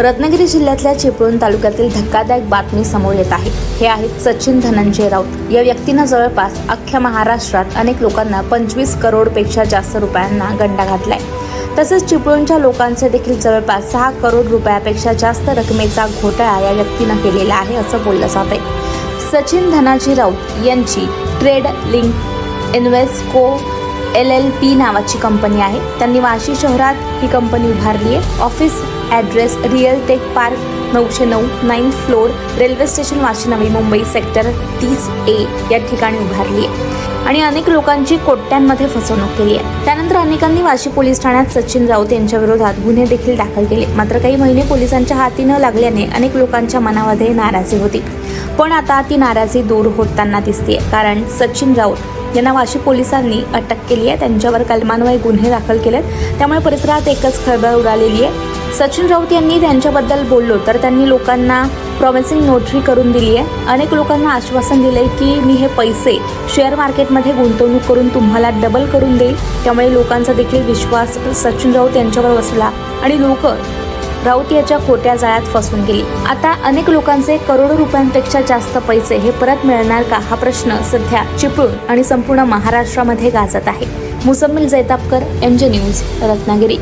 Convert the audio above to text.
रत्नागिरी जिल्ह्यातल्या चिपळूण तालुक्यातील धक्कादायक बातमी समोर येत आहे. हे आहेत सचिन धनंजय राऊत. या व्यक्तीनं जवळपास अख्ख्या महाराष्ट्रात अनेक लोकांना पंचवीस करोडपेक्षा जास्त रुपयांना गंडा घातलाय. तसेच चिपळूणच्या लोकांचे देखील जवळपास सहा करोड रुपयापेक्षा जास्त रकमेचा घोटाळा या व्यक्तीनं केलेला आहे असं बोललं जात आहे. सचिन धनाजी राऊत यांची trade link Invesco L L P नावाची कंपनी आहे. त्यांनी वाशी शहरात ही कंपनी उभारली आहे. Office address real tech park नऊशे नऊ ninth floor railway station Vashi Navi Mumbai sector तीस ए या ठिकाणी उभारली आहे. आणि अनेक लोकांची कोट्यांमध्ये फसवणूक केली आहे. त्यानंतर अनेकांनी वाशी पोलीस ठाण्यात सचिन राऊत यांच्या विरोधात गुन्हे देखील दाखल केले. मात्र काही महिने पोलिसांच्या हाती न लागल्याने अनेक लोकांच्या मनामध्ये नाराजी होती. पण आता ती नाराजी दूर होताना दिसते कारण सचिन राऊत यांना वाशी पोलिसांनी अटक केली आहे. त्यांच्यावर कलमान्वये गुन्हे दाखल केलेत. त्यामुळे परिसरात एकच खळबळ उडालेली आहे. सचिन राऊत यांनी त्यांच्याबद्दल बोललो तर त्यांनी लोकांना प्रॉमिसिंग नोटरी करून दिली आहे. अनेक लोकांना आश्वासन दिले की मी हे पैसे शेअर मार्केटमध्ये गुंतवणूक करून तुम्हाला डबल करून देईल. त्यामुळे लोकांचा देखील विश्वास सचिन राऊत यांच्यावर बसला आणि लोक राऊत याच्या खोट्या जाळ्यात फसून गेली. आता अनेक लोकांचे करोडो रुपयांपेक्षा जास्त पैसे हे परत मिळणार का? हा प्रश्न सध्या चिपळूण आणि संपूर्ण महाराष्ट्रामध्ये गाजत आहे. Musammil Jaitapkar M J news Ratnagiri.